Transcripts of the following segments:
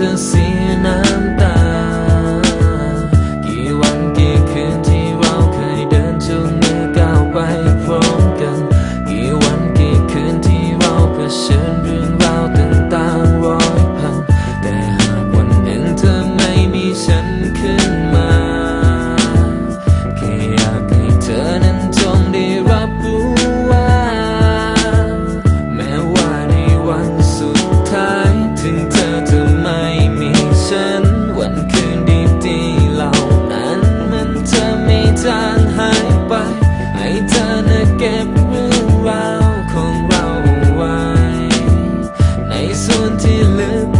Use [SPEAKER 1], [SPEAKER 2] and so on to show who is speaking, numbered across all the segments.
[SPEAKER 1] to see until till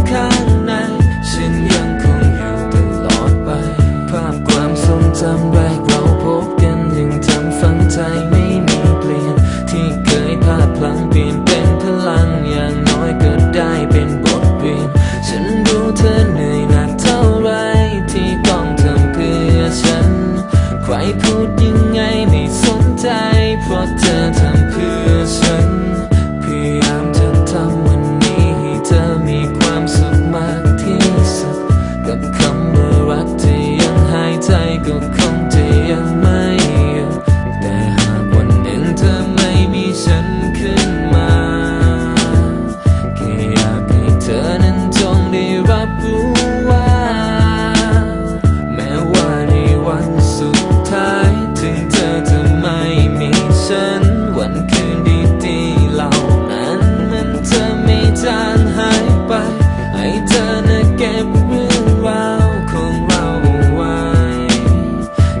[SPEAKER 1] เธอนะเก็บเรื่องราวขงเราาไว้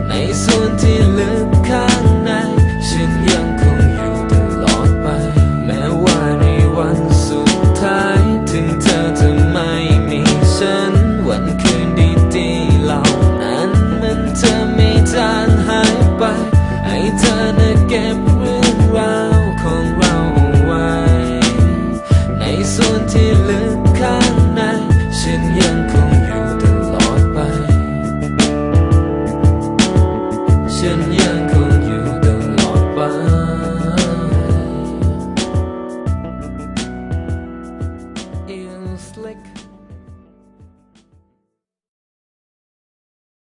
[SPEAKER 1] ในส่วนที่เหลือ